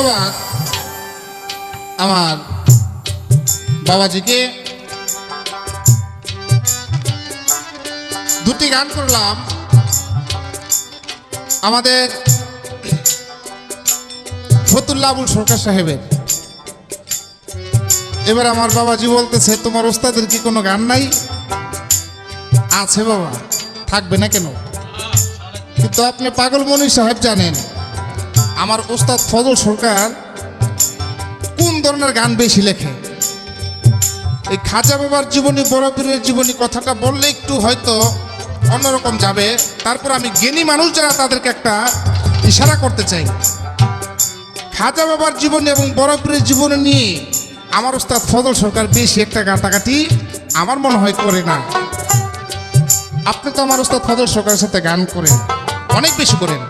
ধন্যবাদ। আমার বাবাজিকে দুটি গান করলাম। আমাদের ফতুল্লা আবুল সরকার সাহেবের। এবার আমার বাবাজি বলতেছে, তোমার ওস্তাদের কি কোনো গান নাই? আছে বাবা, থাকবে না কেন? কিন্তু আপনি পাগল মনি সাহেব জানেন আমার ওস্তাদ ফজল সরকার কোন ধরনের গান বেশি লেখে? এই খাজা বাবার জীবনী, বড় পীরের জীবনী কথাটা বললে একটু হয়তো অন্যরকম যাবে। তারপর আমি জ্ঞানী মানুষ যারা, তাদেরকে একটা ইশারা করতে চাই। খাজা বাবার জীবনী এবং পীরের জীবনী নিয়ে আমার ওস্তাদ ফজল সরকার বেশি একটা গাটাগাটি আমার মনে হয় করে না। আপনি তো আমার ওস্তাদ ফজল সরকারের সাথে গান করেন, অনেক বেশি করেন।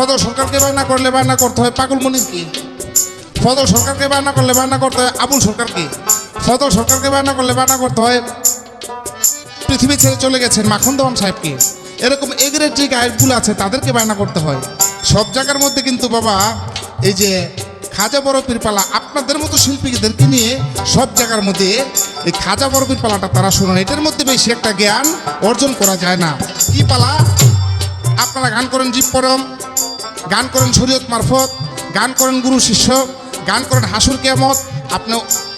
ফজল সরকারকে বায়না করলে বায়না করতে হয়, পাগল মনির কি? সরকারকে বায়না করলে বায়না করতে হয়, আবুল সরকারকে ফজল সরকারকে বায়না করলে বায়না করতে হয়, পৃথিবী ছেড়ে চলে গেছেন মাখন দেওয়ান সাহেবকে এরকম এগরের যে গায়কগুলো আছে, তাদেরকে বায়না করতে হয়। সব জায়গার মধ্যে কিন্তু বাবা, এই যে খাজা বড় পীরপালা আপনাদের মতো শিল্পীদেরকে নিয়ে সব জায়গার মধ্যে এই খাজা বড় পীরপালাটা তারা শুনুন। এটার মধ্যে বেশি একটা জ্ঞান অর্জন করা যায় না। কি পালা? আপনারা গান করেন জীব পরম গান করেন শরীয়ত মারফত, গান করেন গুরু শিষ্য, গান করেন হাসুর কেমত আপনি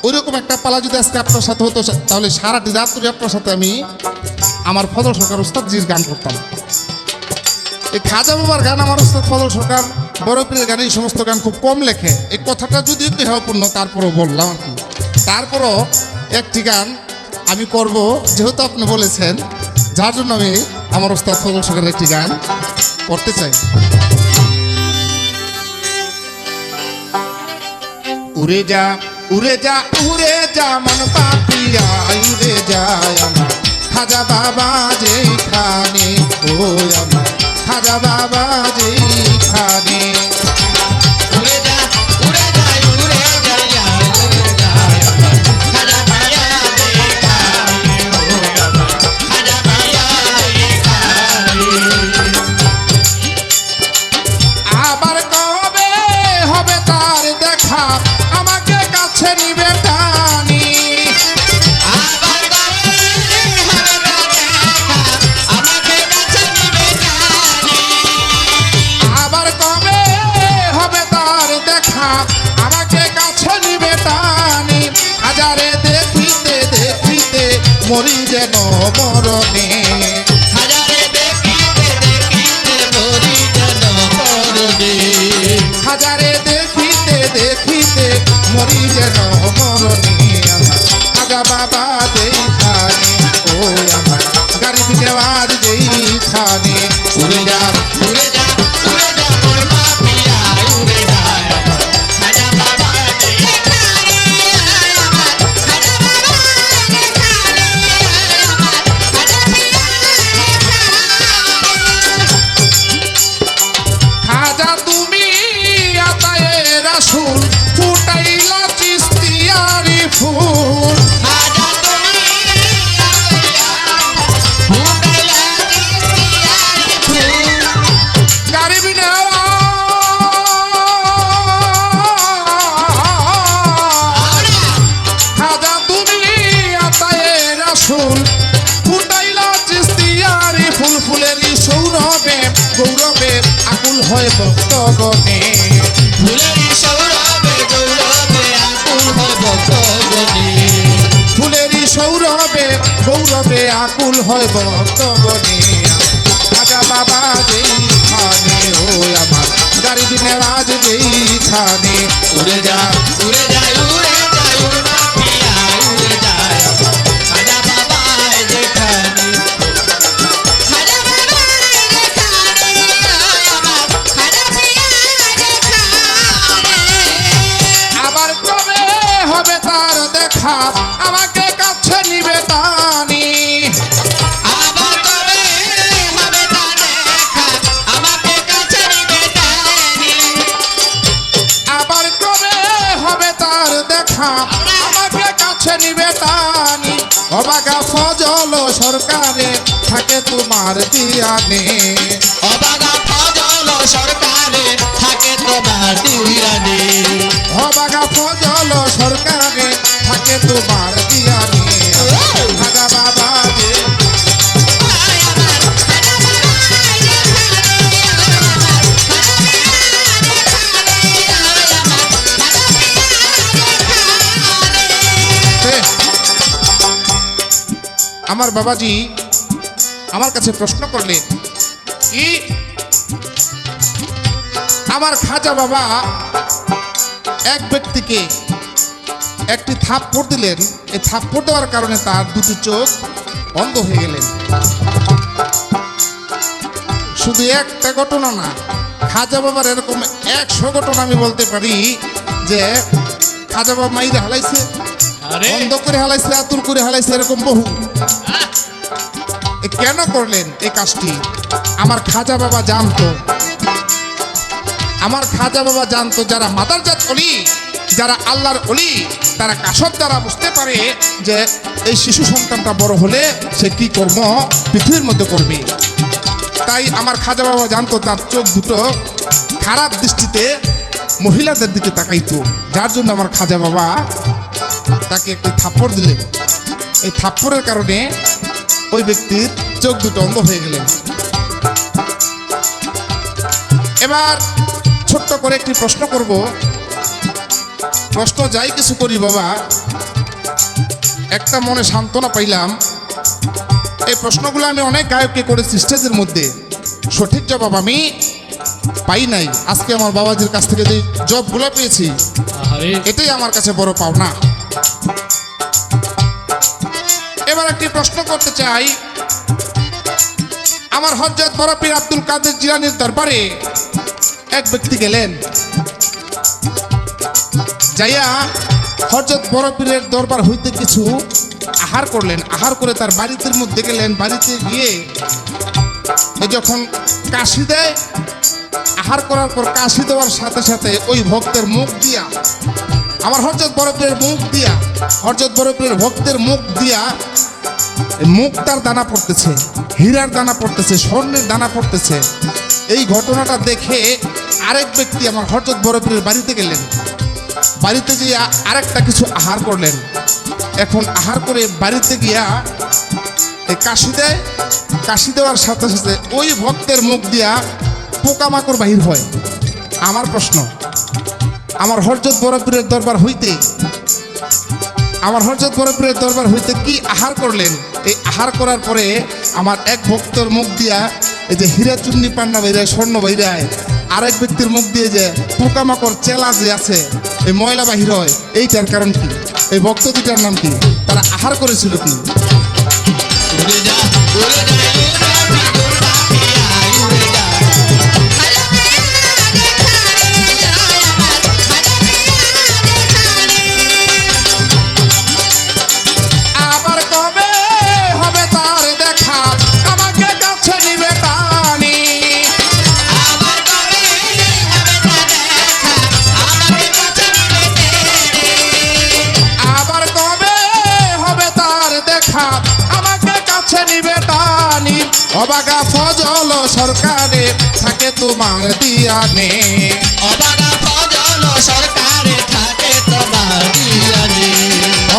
ওইরকম একটা পালা যদি আজকে আপনার সাথে হতো, তাহলে সারাটি রাত আপনার সাথে আমি আমার ফজল সরকার উস্তাদজির গান করতাম। এই খাজা বাবার গান আমার উস্তাদ ফজল সরকার, বড় গান, এই সমস্ত গান খুব কম লেখে। এই কথাটা যদি একটু হেয়পূর্ণ তারপরও বললাম আর কি। তারপরও একটি গান আমি করব, যেহেতু আপনি বলেছেন, যার জন্য আমি আমার ওস্তাদ ফজল সরকারের একটি গান করতে চাই। উড়ে যা উড়ে যা উড়ে যা, মন পাপিয়া উড়ে যায় আমার। খাজা বাবা যেখানে ও আমার। খাজা বাবা যেখানে যেন মরণে গৌরবে আকুল হয় ভক্তগণে। ফুলেরি সৌরভে গৌরবে আকুল হয় ভক্তগণে। ফুলেরই সৌরভে গৌরবে আকুল হয় ভক্তগণে। খাজা বাবা যেইখানে ও আমার গাড়ি দিনে রাজ যেইখানে উড়ে যা উড়ে যায় উড়ে যায় দানি অবাগা ফজল সরকারে থাকে তোমার দিয়ানে। অবাগা ফজল সরকারে থাকে তোমার দিয়ানে। অবাগা ফজল সরকারে থাকে তোমার দিয়ানে। আমার বাবাজি আমার কাছে প্রশ্ন করলেন, কি? আমার খাজা বাবা এক ব্যক্তিকে একটি থাপ্পড় দিলেন। এই থাপ্পড় দেওয়ার কারণে তার দুটি চোখ বন্ধ হয়ে গেলেন। শুধু একটা ঘটনা না, খাজা বাবার এরকম একশো ঘটনা আমি বলতে পারি যে খাজা বাবা মাইরে হালাইছে। বন্ধ করে হালাইছে, আতুর করে হালাইছে, এরকম বহু। কেন করলেন এই কাজটি? আমার খাজা বাবা জানতো। আমার খাজা বাবা জানতো, যারা মাদারজাত অলি, যারা আল্লাহর অলি, তারা কাসব দ্বারা বুঝতে পারে যে এই শিশু সন্তানটা বড় হলে সে কি কর্ম পৃথিবীর মধ্যে করবে। তাই আমার খাজা বাবা জানতো, তার চোখ দুটো খারাপ দৃষ্টিতে মহিলাদের দিকে তাকাইতো। যার জন্য আমার খাজা বাবা তাকে একটি থাপ্পড় দিলেন। এই থাপ্পড়ের কারণে ওই ব্যক্তির চোখ দুটো অন্ধ হয়ে গেলেন। এবার ছোট্ট করে একটি প্রশ্ন করব। প্রশ্ন যাই কিছু করি বাবা। একটা মনে সান্ত্বনা পাইলাম। এই প্রশ্নগুলো আমি অনেক গায়ককে করেছি স্টেজের মধ্যে। সঠিক জবাব আমি পাই নাই। আজকে আমার বাবাজির কাছ থেকে যে জবগুলো পেয়েছি এটাই আমার কাছে বড় পাওনা। এবার একটি প্রশ্ন করতে চাই। আমার বরফির আব্দুল কাদের দরবারে এক ব্যক্তি গেলেন। যাইয়া হজরত বরফিরের দরবার হইতে কিছু আহার করলেন। আহার করে তার বাড়িতে মধ্যে গেলেন। বাড়িতে গিয়ে যখন কাশি দেয়, আহার করার পর কাশি দেওয়ার সাথে সাথে ওই ভক্তের মুখ দিয়া আমার হরজত বরফের মুখ দিয়া, হরজত বরফের ভক্তের মুখ দিয়া এই মুখ তার দানা পড়তেছে, হীরার দানা পড়তেছে, স্বর্ণের দানা পড়তেছে। এই ঘটনাটা দেখে আরেক ব্যক্তি আমার হরজত বরফের বাড়িতে গেলেন। বাড়িতে গিয়ে আরেকটা কিছু আহার করলেন। এখন আহার করে বাড়িতে গিয়া কাশি দেয়। কাশি দেওয়ার সাথে সাথে ওই ভক্তের মুখ দিয়া পোকামাকড় বাহির হয়। আমার প্রশ্ন আমার হরজত বরফিরের দরবার হইতে, আমার হরজত বরফিরের দরবার হইতে কি আহার করলেন? এই আহার করার পরে আমার এক ভক্তর মুখ দিয়া এই যে হীরা চুন্নি পান্না বাইরায় স্বর্ণ বাইরায় আরেক ব্যক্তির মুখ দিয়ে যে পোকামাকড় চেলা যে আছে, এই ময়লা বাহির হয়, এইটার কারণ কি? এই ভক্ত দুটার নাম কি? তারা আহার করেছিল কি? অবাগা ফজল সরকারে থাকে তোমার দিয়ানে। অবাগা ফজল সরকারে থাকে তোমার দিয়ানি।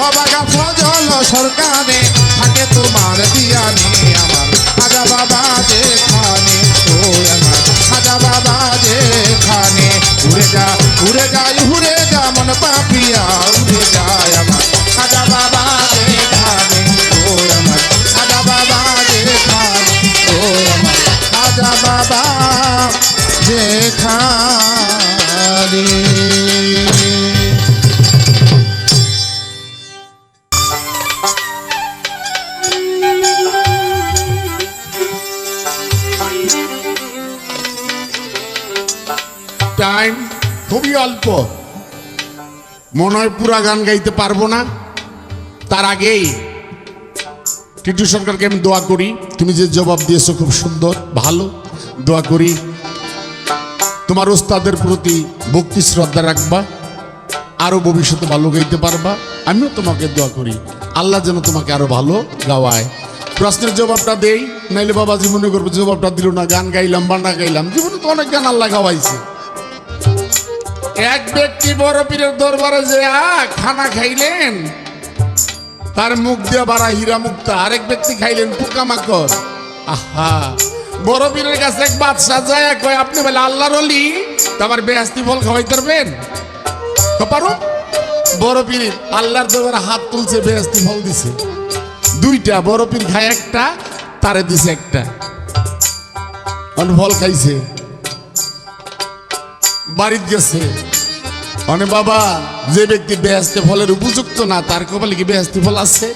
অবাগা ফজল সরকারে থাকে তোমার দিয়ানে। আমার খাজা বাবা যেখানে ও আমার খাজা বাবা যে খানে। উড়ে যা উড়ে যায় উড়ে যা মন পাপিয়া মনে হয় পুরা গান গাইতে পারব না। তার আগেই টিটু সরকারকে আমি দোয়া করি। তুমি যে জবাব দিয়েছ খুব সুন্দর, ভালো। দোয়া করি। তোমার ওস্তাদের প্রতি ভক্তি শ্রদ্ধা রাখবা। আরও ভবিষ্যতে ভালো গাইতে পারবা। আমিও তোমাকে দোয়া করি। আল্লাহ যেন তোমাকে আরও ভালো গাওয়ায়। প্রশ্নের জবাবটা দেই, নাইলে বাবাজি মনে করব জবাবটা দিল না, গান গাইলাম বান্না গাইলাম। জীবনে তো অনেক গান আল্লাহ গাওয়াইছে। এক ব্যক্তি বড় পীরের দরবারে যে খানা খাইলেন। তার মুখ দিয়ে বাড়া হীরা মুক্তা, আরেক ব্যক্তি খাইলেন পোকামাকড় আহা, বড় পীরের কাছে এক বাদশা যায়, কয়, আপনি বলে আল্লাহর অলি তোমার বেহাস্তি ফল খাওয়াই পারবেন তো পারো, বড় পীর আল্লাহর দেওয়ার হাত তুলছে বেহাস্তি ফল দিছে। দুইটা, বড় পীর খায় একটা, তারে দিছে একটা। ফল খাইছে। বাড়িতে গেছে। অনে বাবা, যে ব্যক্তি বেহেস্তে ফলের উপযুক্ত না, তার কপালে কি বেহেস্তি ফল আছে?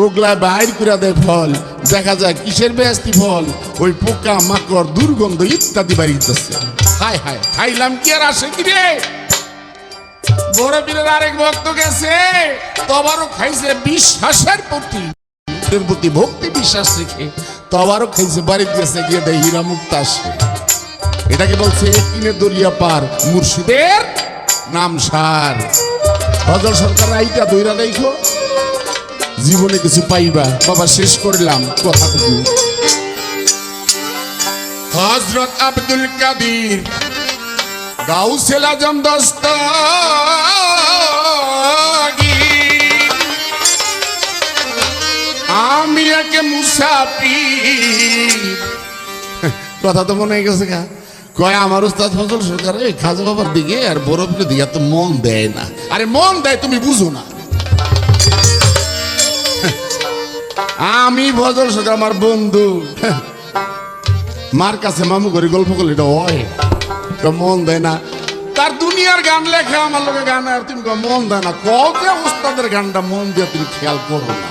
ওগুলা বাইর করে দেয় ফল। দেখা যায় কিসের বেহেস্তি ফল? ওই পোকা, মাকড়, দুর্গন্ধ ইত্যাদি বাড়িতেছে হায় হায়, খাইলাম কি আর আসে কি রে? বড় পীরের আরেক ভক্ত গেছে তবারও খাইছে বিশ্বাসের প্রতি। প্রতি ভক্তি, বিশ্বাস রেখে তবারও খাইছে, বাড়িতে গেছে গিয়ে দেয় হীরা মুক্ত আসে। এটাকে বলছে কিনে দরিয়া পার মুর্শিদের নাম সার। ফজল সরকার আইটা দইরা দেখো জীবনে কিছু পাইবা। বাবা, শেষ করলাম কথাটুকু হজরত আব্দুল কাদির গাউসেল আজম দস্তগীর। আমি একে মুসাফির। কথা তো মনে গেছে গা। কয়, আমার উস্তাদ ফজল সরকার, এই খাজা বাবার দিকে আর বরফের দিকে তো মন দেয় না। আরে মন দেয়, তুমি বুঝো না। আমি ফজল সরকার, আমার বন্ধু। মার কাছে মামু করে গল্প করলে এটা হয়। মন দেয় না। তার দুনিয়ার গান লেখে, আমার লোকে গান, আর তুমি মন দেয় না। কত উস্তাদের গানটা মন দিয়ে তুমি খেয়াল করো না।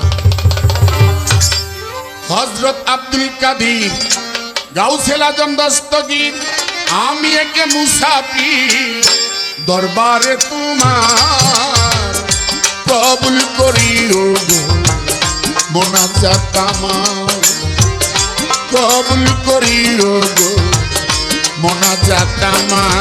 হজরত আব্দুল কাদির গাউসেল আজম আমি একে মুসাফি দরবারে তোমার কবুল করিও গো। মোনাজাত আমার কবুল করিও গো। মোনাজাত আমার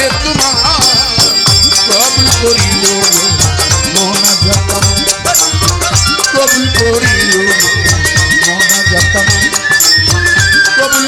দরবারে তোমার কবুল করিল মোনা যতন। কবুল করিল মোনা যতন। কবুল